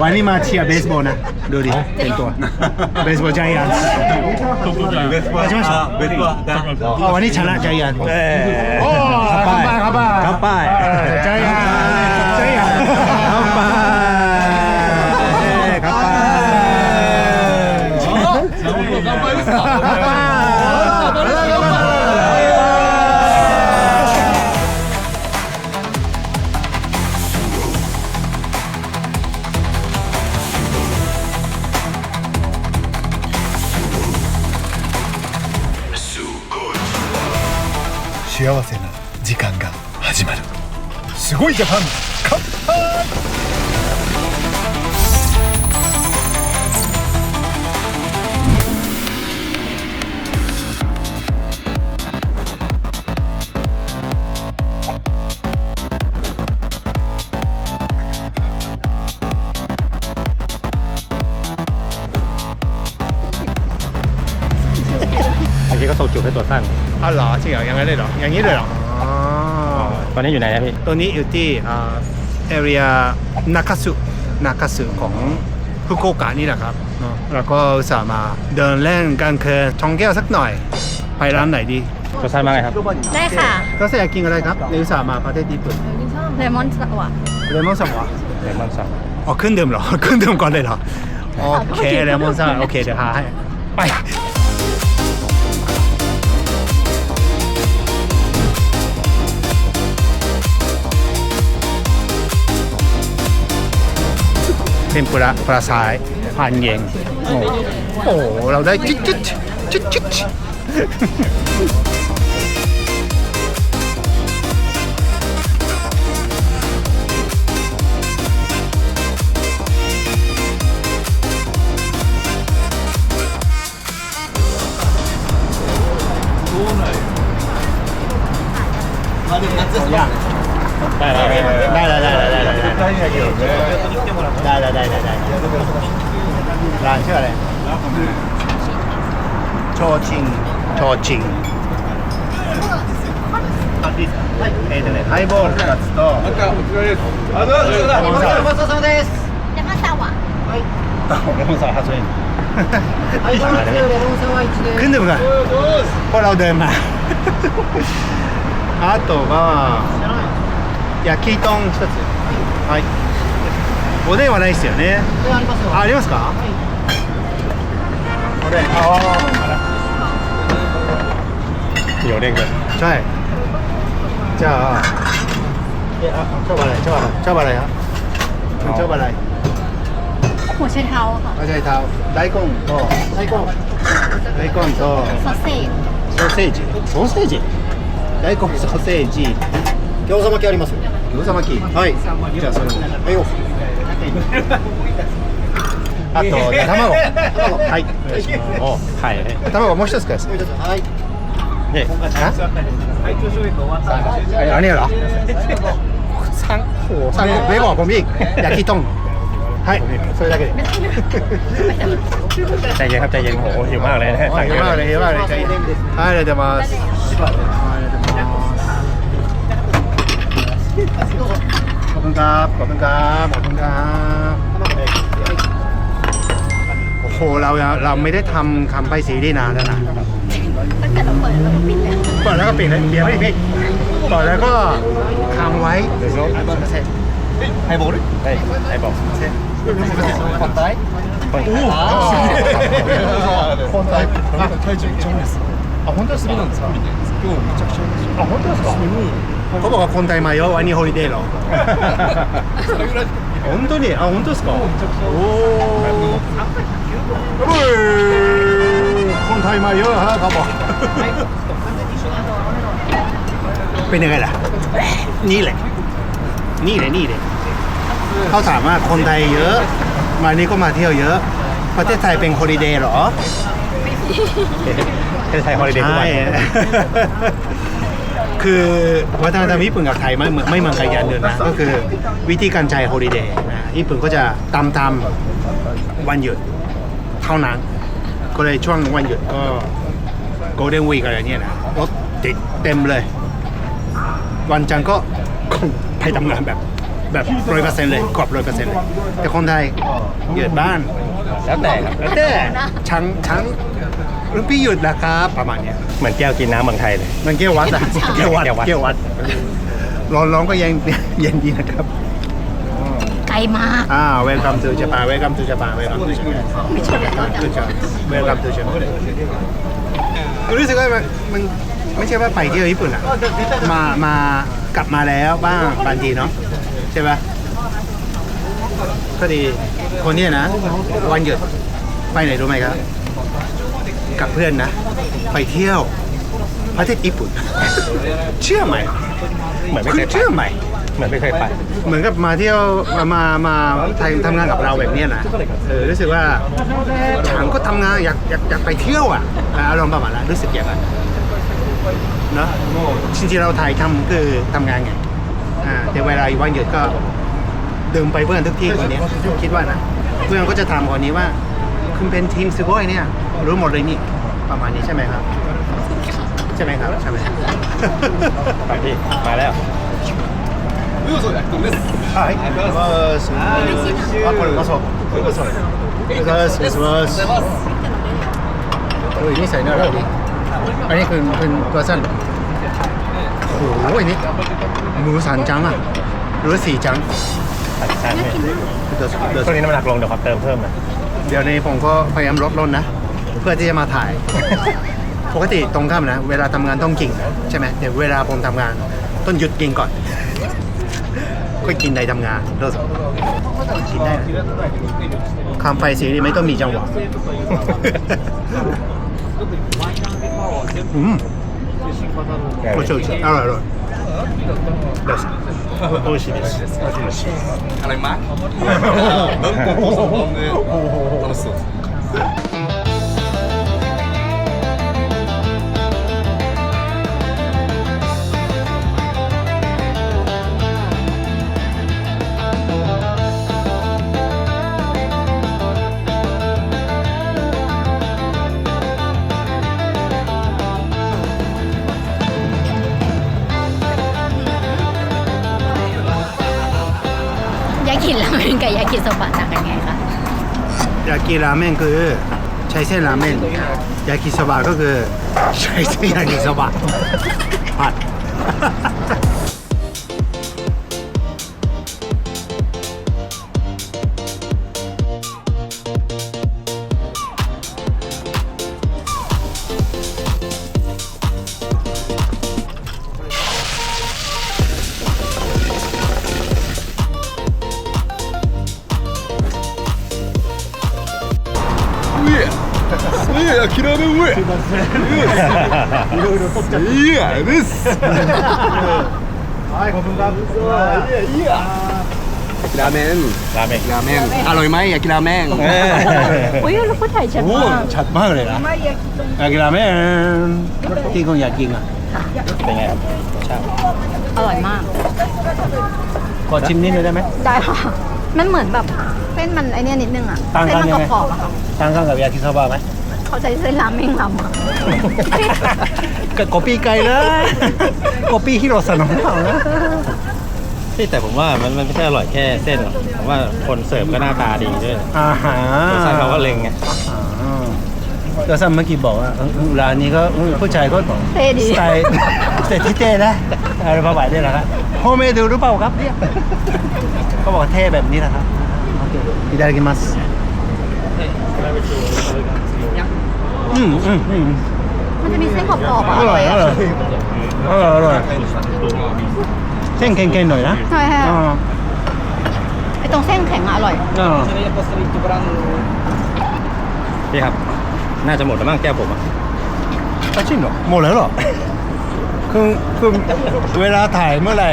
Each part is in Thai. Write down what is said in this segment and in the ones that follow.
วันนี้มาเชียร์เบสบอลนะดูดิเป็นตัวเบสบอลใจยันใช่ไหมเบสบอลวันนี้ชนะใจยันโอ้ขับไปขับไปขับไปใจยัน 幸せな時間が始まる。すごいジャパン乾杯！ ดให้ตัวสั้นอ๋อเหรอจริงเหรอยังไงเลยเหรออย่างนี้เลยเหรออ๋อตอนนี้อยู่ไหนนะพี่ตัวนี้อยู่ที่อ่า area นากาสุนากาสุของฟุกุโอกะนี่แหละครับเนอะแล้วก็อุตส่าห์มาเดินเล่นกลางคืนท่องเที่ยวสักหน่อย ไปร้านไหนดีตัวสั้นมาไงครับได้ค่ะก็จะอยากกินอะไรครับในอุตส่าห์มาประเทศญี่ปุ่นเลมอนสวะเลมอนซัวะเลมอนซับอ๋อเครื่องดื่มเหรอเครื่องดื่มก่อนเลยเหรอโอเคเลมอนซัวะโอเคเดี๋ยวหาให้ไป เป็นปลาปลาสายพันเยนโอ้โห เราได้จิ๊ดจิ๊ดจิ๊ดจิ๊ด ょうちんうちんはい、えっ、ー、とね、ハイボール2つと。お疲れです。あ、う、ごちそうです。は。はい。レモン、初めに。ハイボール2、レモン1です。組んでもう。ほら、おでま。あとは。焼き豚1つ。はい。おでんはないですよね。ありますありますか。はい。おでん。ああ。เดี๋ยวเด้งเลย あใช่じゃあえあชอบอะไรชอบอะไรชอบอะไรครับคุณชอบอะไร หัวไชเท้าค่ะ ไม่ใช่เท้า大根と大根大根と ซอสเซจ ソーセージソーセージ大根ソーセージ餃子巻きあります餃子巻きはいじゃあそれもはいよあと卵はいお願いします โอ้ไข่ 卵もう一つくださいはい นี่ฮะไอ้อันนี้เหรอสั่งโหสั่งไม่บอกผมอีก อยากขี้ต้องให้ซื้อได้กันใจเย็นครับใจเย็นโหหิวมากเลยนะหิวมากเลยหิวมากเลยใจเย็นใช่เราจะมาขอบคุณครับขอบคุณครับขอบคุณครับโอ้โหเราเราไม่ได้ทำคำใบสีที่นานแล้วนะ แต่เราเปิดแล้วก็ปิดแล้วเปิดแล้วก็ปิดเลยเบียร์ไม่ได้พี่เปิดแล้วก็ค้างไว้เดี๋ยวรถไอ้บอลเซ็นไอ้บอลไอ้ไอ้บอลเซ็นคนไทยคนไทย体重一応ですあ本当ですか今日めちゃくちゃいいあ本当ですかほぼが今大迷うワニホリデーロ本当にあ本当ですかおお คนไทยมาเยอะฮะเขาบอก เป็นยังไงล่ะ นี่แหละ นี่เลยนี่เลยเขาถามว่าคนไทยเยอะ มานี่ก็มาเที่ยวเยอะ ประเทศไทยเป็นฮอลิเดย์เหรอประเทศไทยฮอลิเดย์ทุกวันใช่คือวัฒนธรรมญี่ปุ่นกับไทยไม่เหมือนไม่เหมือนกันอย่างเดียวนะ ก็คือวิธีการใช้ฮอลิเดย์นะญี่ปุ่นก็จะตามตามวันหยุดเท่านั้น ก็เลยช่วงวันหยุดก็โกลเด้นวีกอะไรเนี่ยนะรถติดเต็มเลย วันจันทร์ก็ไปทำงานแบบแบบร้อยเปอร์เซ็นต์เลยกรอบร้อยเปอร์เซ็นต์เลย แต่คนไทยหยุดบ้าน แล้วแต่ครับแล้วแต่ช้างช้างหรือพี่หยุดนะครับประมาณเนี้ยเหมือนแก้วกินน้ำเมืองไทยเลยมันเกี่ยววัดอะเกี่ยววัดเกี่ยววัดเกี่ยววัดร้อนร้อนก็ยังเย็นดีนะครับไกล มาก อ่า welcome to Japan welcome to Japan welcome to Japan ไม่ใช่แบบนั้น to Japan welcome to Japan รู้สึกว่ามันมันไม่ใช่ว่าไปเที่ยวญี่ปุ่นอะมามากลับมาแล้วบ้างบางทีเนาะใช่ปะก็ดีคนเนี้ยนะ วันหยุดไปไหนรู้ไหมครับ กับเพื่อนนะ ไปเที่ยวประเทศญี่ปุ่น เชื่อไหมเหมือนไม่คุเคณยไป เชื่อไหม เหมือนไม่เคยไปเหมือนกับมาเที่ยวมามามาไทยทำงานกับเราแบบเนี้ยนะเออรู้สึกว่าฉันก็ทำงานอยากอยากอยากไปเที่ยวอะอ่าอารมณ์ประมาณนั้นรู้สึกอย่างนั้นเนอะจริงๆเราไทยทำคือทำงานไงอ่าแต่เวลาวันหยุดก็เดินไปเพื่อนทุกที่คนนี้คิดว่านะเพื่อนก็จะถามคนนี้ว่า คุณเป็นทีมสโกอยเนี่ยรู้หมดเลยนี่ประมาณนี้ใช่ไหมครับ ใช่ไหมครับใช่ไหมไปพี่มาแล้ว はい。あ、これうまそう。これうまそう。お疲れ様です。お願いします。โอ้ยนี่ใส่เนื้ออะไรดีอันนี้คือเป็นตัวสั้นโอ้โหอันนี้หมูสามจังอ่ะหรือว่าสี่จัง ใช่พี่ เดี๋ยวเดี๋ยว ช่วงนี้น้ำหนักลงเดี๋ยวขอเติมเพิ่มนะ เดี๋ยวนี้ผมก็พยายามลดลงนะ เพื่อที่จะมาถ่าย ปกติตรงข้ามนะ เวลาทำงานต้องกินใช่ไหมแต่เวลาผมทำงานต้องหยุดกินก่อน ค่อยกินในทำงานどうぞกินได้นะคำไฟสีนี่ไม่ต้องมีจังหวะ อืมおいしいおいしいอร่อยอร่อยどうぞおいしいですおいしいですอะไรมา楽しそう ากิราเมนคือใช้เส้นราเมนยากิโซบะก็คือ ใช้เส้นยากิโซบะผัด や諦めん上いやですはいขอบคุณครับ ラーメン ราเมง ラーメンอร่อยไหมอยากกินราเมง เออ อุ้ยแล้วพูดไทยชัด โอ้ มาก ชัดมากเลยนะยากิราเมนที่คุณอยากกินอ่ะ เป็นไงครับชาติ อร่อยมาก ขอชิมนิดนึงได้ไหม ได้ค่ะ มันเหมือนแบบเส้นมันไอเนี้ยนิดนึงอ่ะ ต่าง เส้น กัน มัน ยังไง กรอบๆอะค่ะ ตั้งข้างกับยากิโซบะไหม เขาใช้เส้นราเมงทำอ่ะ กับกปีไก่นะกปีฮิโรสนองเปล่านะ ที่แต่ผมว่ามันมันไม่ใช่อร่อยแค่เส้นหรอกผมว่าคนเสิร์ฟก็หน้าตาดีด้วย อาหาร สงสัยเขาก็เล็งไง ก็ซ้ำเมื่อกี้บอกว่าเออร้านนี้ก็เออผู้ชายก็ เท่ดี สไตล์สไตล์ที่เท่นะอะไรประมาณนี้แหละครับโฮเมดูหรือเปล่าครับเนี่ยเขาบอกเท่แบบนี้นะครับโอเคいただきます อืมอืมอืมมันจะมีเส้นกรอบๆอะอร่อยอร่อยอร่อยอร่อยเส้นเค็มๆหน่อยนะใช่ค่ะอ่าไอตรงเส้นแข็งอะอร่อย อ่าพี่ครับ น่าจะหมดแล้วมั้งแก้วผมอะก็จริงเหรอหมดแล้วเหรอ คือคือเวลาถ่ายเมื่อไหร่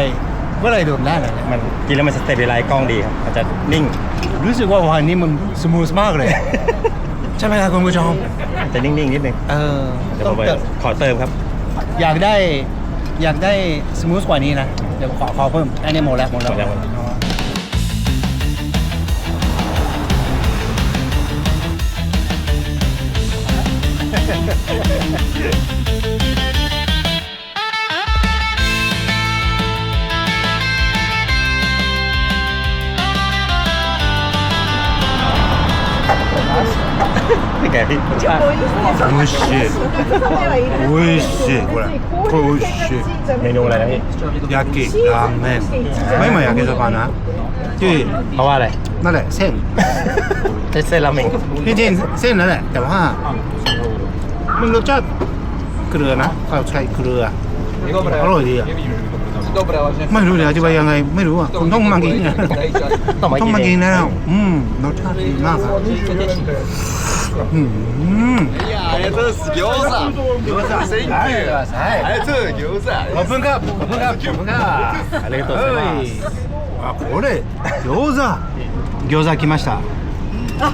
เมื่อไหร่ดื่มได้เลยเนี่ยมันกินแล้วมันสเตเบลไลซ์กล้องดีครับมันจะนิ่ง รู้สึกว่าวันนี้มันสมูทมากเลย ใช่ไหมครับคุณผู้ชม จะนิ่งๆนิดนึงเออเดี๋ยวต้ผองมไปเติมขอเติมครับ อยากได้อยากได้สมูทกว่านี้นะ เดี๋ยวขอขอเพิ่ม อันนี้หมดแล้วหมดแล้วหมดแล้วหมดแล้ว อ๋อ เป็นไงพี่รสชาติ 美味しい美味しいこれこれ美味しい เมนูอะไรนะพี่ 焼きラーメンไม่เหมือน焼きそばนะที่ เพราะว่าอะไร นั่นแหละเส้น เส้นราเมง ที่จริงเส้นนั่นแหละ แต่ว่ามันรสชาติเกลือนะเขาใช้เกลืออร่อยดีอ่ะไม่รู้เลยอธิบายยังไง ไม่รู้อ่ะคุณต้องมากินนะ ต้องมา ต้อง กิน มา เอ กิน ง แล้วอืมรสชาติดีมากครับ うん。ありがとうございます。餃子。餃子。センキュー。はい。餃子。ありがとうございます。あ、これ餃子。餃子来ました。あ、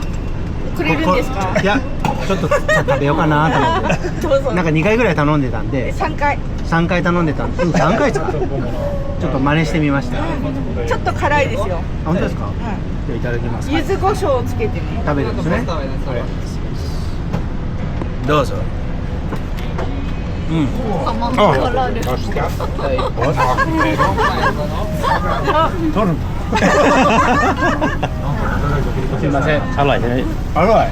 くれるん。ですか。いや、ちょっと食べようかなと思って。なん。か二回ぐらい頼ん。でたん。で。三回。三回頼ん。でたん。で。三回ですか。ちょっと真似してみました。ちょっと辛いですよ。本当ですか。はい。じゃあいただきますん柚子胡椒をつけてね食べるんですねどうぞうん ของมอง あ คนรอดู 取るすいません อร่อยใช่ไหมพี่ อร่อย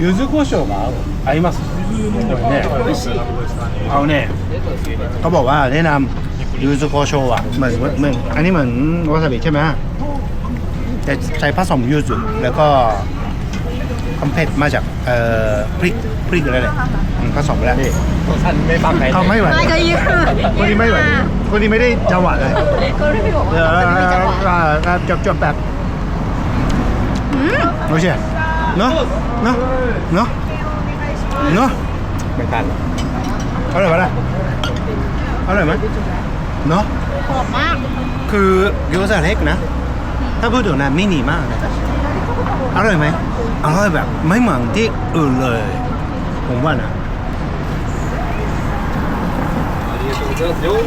柚子胡椒が合う合いますこれねเอาเนี่ยเขาบอกว่าแนะนำยูซุโกโชอ่ะเหมือนเหมือนอันนี้เหมือนวาซาบิใช่ไหม แต่ใช้ผสมยูซุแล้วก็ความเผ็ดมาจากเอ่อพริกพริกอะไรเลยอืมผสมไปแล้วพี่ท่านไม่ฟังใครเขาไม่ไหวไม่ก็ยืดคนนี้ไม่ไหวคนนี้ไม่ได้จังหวะเลยก็ที่พี่บอกเอว่าอคนที่มีจังหวะจบจบแบบโอเคเนาะเนาะเนาะเนาะไม่ทันอร่อยไหมล่ะอร่อยไหมเนาะหอมมาก คือ餃子เล็กนะ ถ้าพูดถึงน้ะไม่หนีมากนะอร่อยไหมอร่อยแบบไม่เหมือนที่อื่นเลย ผมว่านะ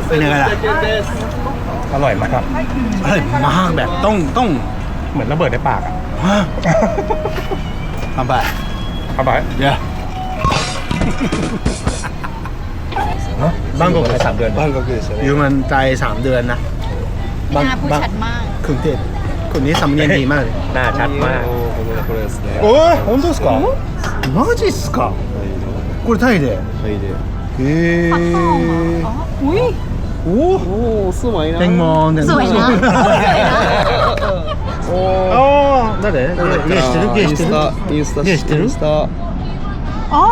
เป็นยังไงล่ะอร่อยมากครับอร่อยมากแบบต้องต้องเหมือนระเบิดในปากอะะทำไปทำไปเยอะบ้างก็คือสามเดือนบ้างก็คืออยู่มันใจสามเดือนนะ บางบาง เครื่องเทศ งดีมากเลย หน้าชัดมาก おーこれこれですねおい本当ですかマジっすかこれタイではいでへえ อ๋อ อุ้ย おおおすまいなแตงโมแตงโม สวยนะสวยนะ ああ誰ゲイしてるゲイしてるインスタゲイしてるインスタ อ๋อ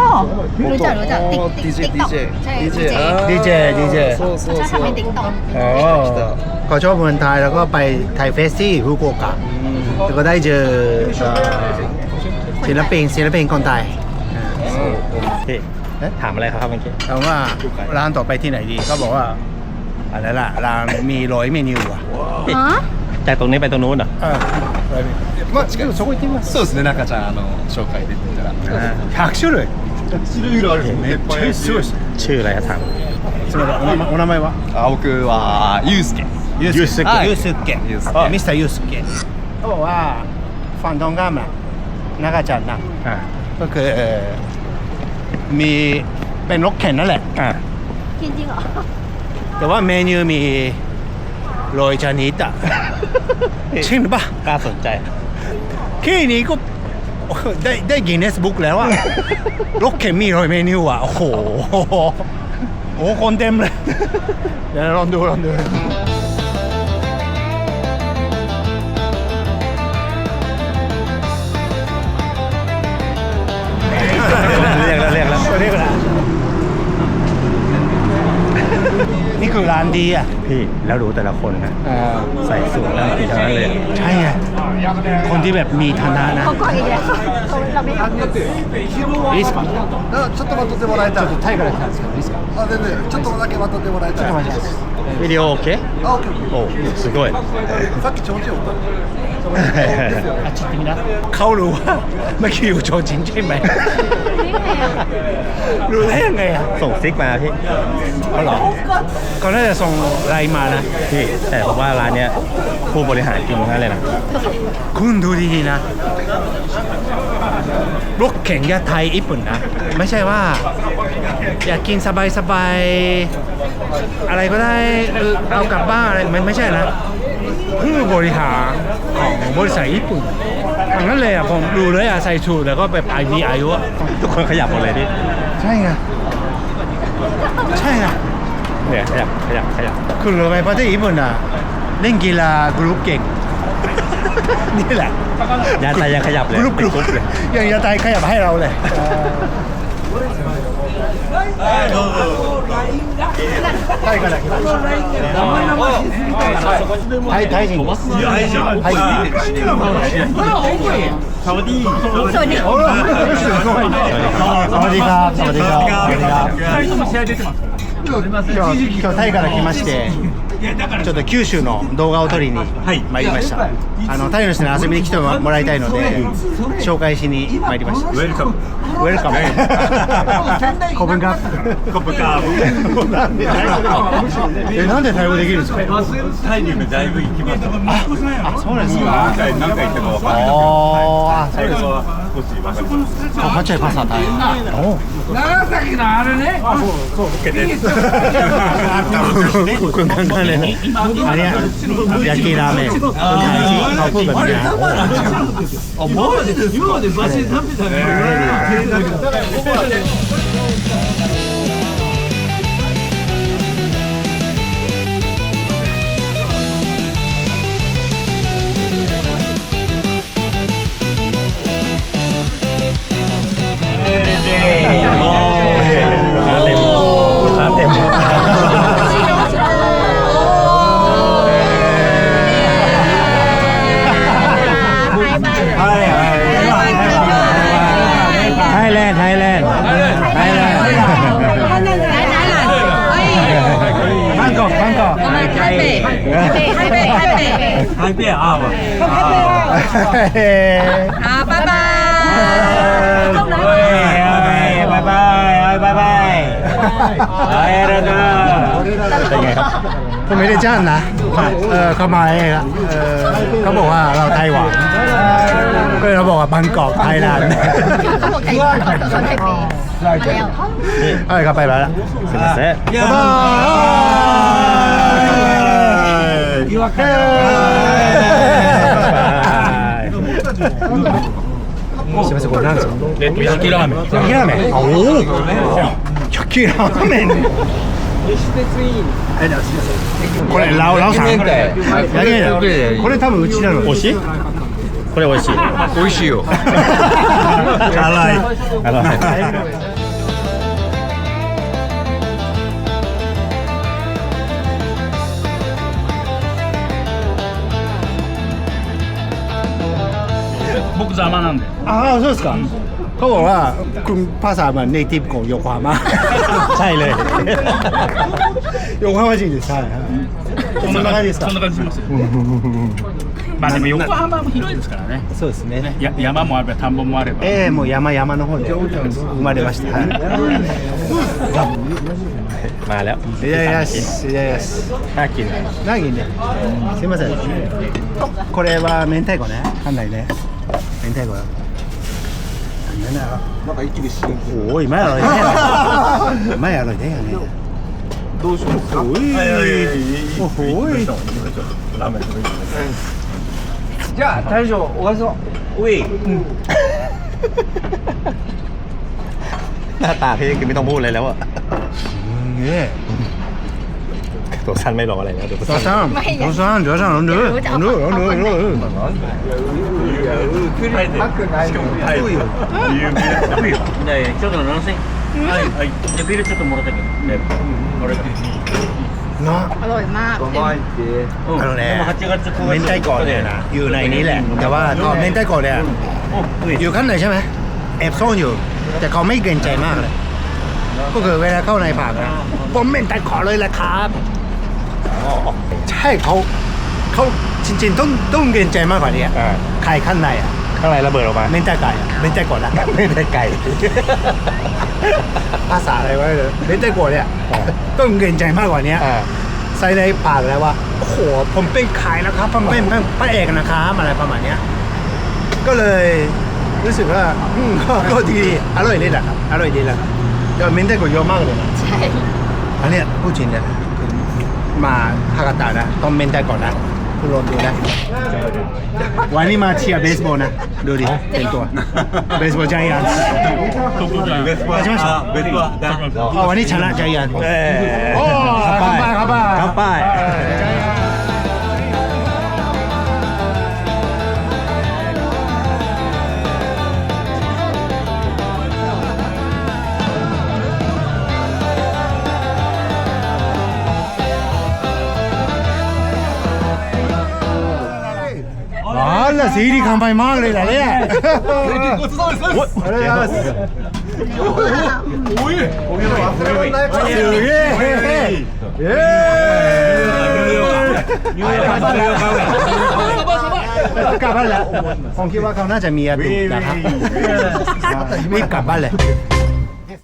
รู้จักรู้จักติ๊ก あ ติ๊ก DJ ติ๊กต็อก DJ ใช่ DJ ดีเจ あー DJ DJ そうそ เขา う ชอบ そう ทำในติ๊กต็อก อ๋อ เขาชอบเมืองไทยแล้วก็ไปไทยเฟสที่ฟุกุโอกะแล้วก็ได้เจอเอ่อศิลปินศิลปินคนไทยอ่า พี่ เอ๊ะ ถามอะไรเขาครับเมื่อกี้ ถามว่าร้านต่อไปที่ไหนดีก็บอกว่าอะไรล่ะร้านมีร้อยเมนูอ่ะ ฮะ จากตรงนี้ไปตรงนู้นเหรอ あまあ、でもそこ行ってみます。そうですね中ちゃんあの紹介できたら100種類。種類ぐらいあるめっちゃすごいです。 ชื่ออะไรครับถาม すみません、お名前お名前は。あ僕はユウスケ ยูสุเกะยูสุเกะ มิสเตอร์ยูสุเกะเขาบอกว่าฝั่งตรงข้ามะน่ากาจัดนะอ่ก็คือมีเป็นรถเข็นนั่นแหละ อ่าจริงเหรอแต่ว่าเมนูมีโรยชานิดอะ จริงหรืปะกล้าสนใจ แค่นี้ก็ได้ได้กินเนสบุ๊กแล้วอะ รถเข็นมีโรยเมนูอะโอ้โห โอ้คนเต็มเลย เดี๋ยวลองดูลองดู ร้านดีอ่ะ พี่แล้วดูแต่ละคนนะใส่สูทแล้วกินทั้งนั้นเลย ใช่ไง คนที่แบบมีฐานะนะ เขาก่อนอีกแล้วเขาเราไม่เอา いいですかちょっと待っとってもらえたら。タイから来たんですけどいいですかあ、全然。ちょっとだけ待っとってもらえたら。ちょっと待ってください วิดีโอโอเค あ、オッケーオッケー。โอ้すごいさっきちょうちんおった。 อะชิมนะเขารู้ว่าเมื่อกี้อยู่โจจินใช่ไหมรู้ได้ยังไงอะส่งซิกมาพี่เขาหรอเขาน่าจะส่งไลน์มานะ พี่แต่ผมว่าร้านเนี้ยผู้บริหารกินทั้งนั้นเลยนะคุณดูดีๆนะรถเข็นยาไทยญี่ปุ่นนะ ไม่ใช่ว่า อยากกินสบายๆอะไรก็ได้เออเอากลับบ้านอะไรมันไม่ใช่นะ ผู้บริหารของบริษัทญี่ปุ่นทั้งนั้นเลยอะผมดูเลยอะใส่ชูแล้วก็แบบไอมีอายุอะทุกคนขยับหมดเลยดิใช่ไงใช่ไงเนี่ยขยับขยับขยับคือเราไปประเทศญี่ปุ่นอะเล่นกีฬากรุ๊ปเก่งนี่แหละยาไทยยังขยับเลยกรุ๊ปกเป็นรุ๊ปกรุ๊ปเลยอย่างยาไทยขยับให้เราเลย はいから来。タイ、です。か。今日タイから来まして。ちょっと九州の動画を撮りに参りました、あのタイの人に遊びに来てもらいたいので紹介しに参りました。ウェルカム。ウェルカム。コブンカップコブンカップなんでえなんでタイ語できるんですか？タイにもだいぶ行きました。あそうなんですか。何回何回行ったかわかんない。あそうです。かこっちばかりあこっちへパスは大変だ長崎のあれねあそうそう受けてこんな感じねあれや焼きラーメンあれ生なんちゃうんですよあマジです今までバシで食べたね北台北台北台北あわ。好拜拜バイバイバイバイ。会えるな。 เป็นไงครับ ผมไม่ได้จ้างนะ เออเขามาเองอะเออเขาบอกว่าเราไต้หวันก็เลยเราบอกว่าบางกอกไทยแลนด์ เขาบอกไทยเขาไทยปีมาแล้ว เอ้ยเขาไปแล้ว すいません บ๊าย 違和感すみません、これなんですか。えっと、焼きラーメン。焼きラーメン。あ、おお。焼きラーメン。これ、ラオ、ラオさん。これ、多分うちなの。美味しい？これ美味しい。美味しいよ。辛い。僕邪魔なんで。ああそうですかเขาบอกว่าคุณภาษาเหมือนเนทีฟของโยโกฮาม่า ใช่เลย โยโกฮาม่าจริงๆใช่ฮะそんな感じですかそんな感じします。まあでも横浜も広いですからね。そうですねや山もあれば田んぼもあれば。ええもう山山の方で生まれました。は มาแล้ว い。いやいやし、いやいやし。 น่ากิน 何ね。すみません。これは明太子ね。館内ね。 明太子よ。なんだよ。なんか一気に進おい、前やろいね。前やろいねよね。どうしますかおい。おい。じゃあ大将おわそう หน้าตาพี่คือไม่ต้องพูดเลยแล้วอะ ねえ。 ตัวสั้นไม่รออะไรแล้วตัว ド สั้น さん、ドさん、ドさん、飲んでる。飲んでる、飲んでる、飲んでる。パックないの有名でちょっと乗せ。はいはい。じゃビールちょっともらったけど。ね。これが。な。 อร่อยมาก 甘いってあのねでも8月9月明太子เนี่ยนะอยู่ในนี้แหละ แต่ว่าก็明太子เนี่ยอยู่ข้างในใช่ไหมแอบซ่อนอยู่ แต่เขาไม่เกรงใจมากเลย ก็คือเวลาเข้าในผักนะผม明太子เลยแหละครับ ใช่เขาเขาจริงๆต้องต้องเรงใจมากกว่านี้อ่า ไข่ข้างในอะข้างในระเบิดออกมา ไม่ได้ไก่อ่ไม่ได้กดอะ ไม่ได้ไก่ ภาษาอะไรวะเนี่ยไม่ได้กดเนี่ยอ่า ต้องเรงใจมากกว่านี้ใส่ในปากแล้วว่าโอ้โหผมเป็นไข่แล้วครับผมเป็นเป็นพระเอกนะครับอะไรประมาณเนี้ยก็เลยรู้สึกว่าอืมก็ดีอร่อยเลยแหละครับอร่อยดีแหละก็ไม่ได้กดเยอะมากเลยนะ ใช่ อันเนี้ยพูดจริงนะ มาฮากาตะนะต้องเมนใจก่อนนะคุณลองดูนะ วันนี้มาเชียร์เบสบอลนะ ดูดิเป็นตัวเบสบอลจายันทุกทุกสบมเบสบอลวันนี้ชนะจายันเออเข้าไปข้าไปเข้าไป 제일이 간판이 막을 해달 래. 예. 예. 예. กลับบ้านแล้วผมคิดว่าเขาน่าจะมีอาดุนะครับรีบกลับบ้านเลย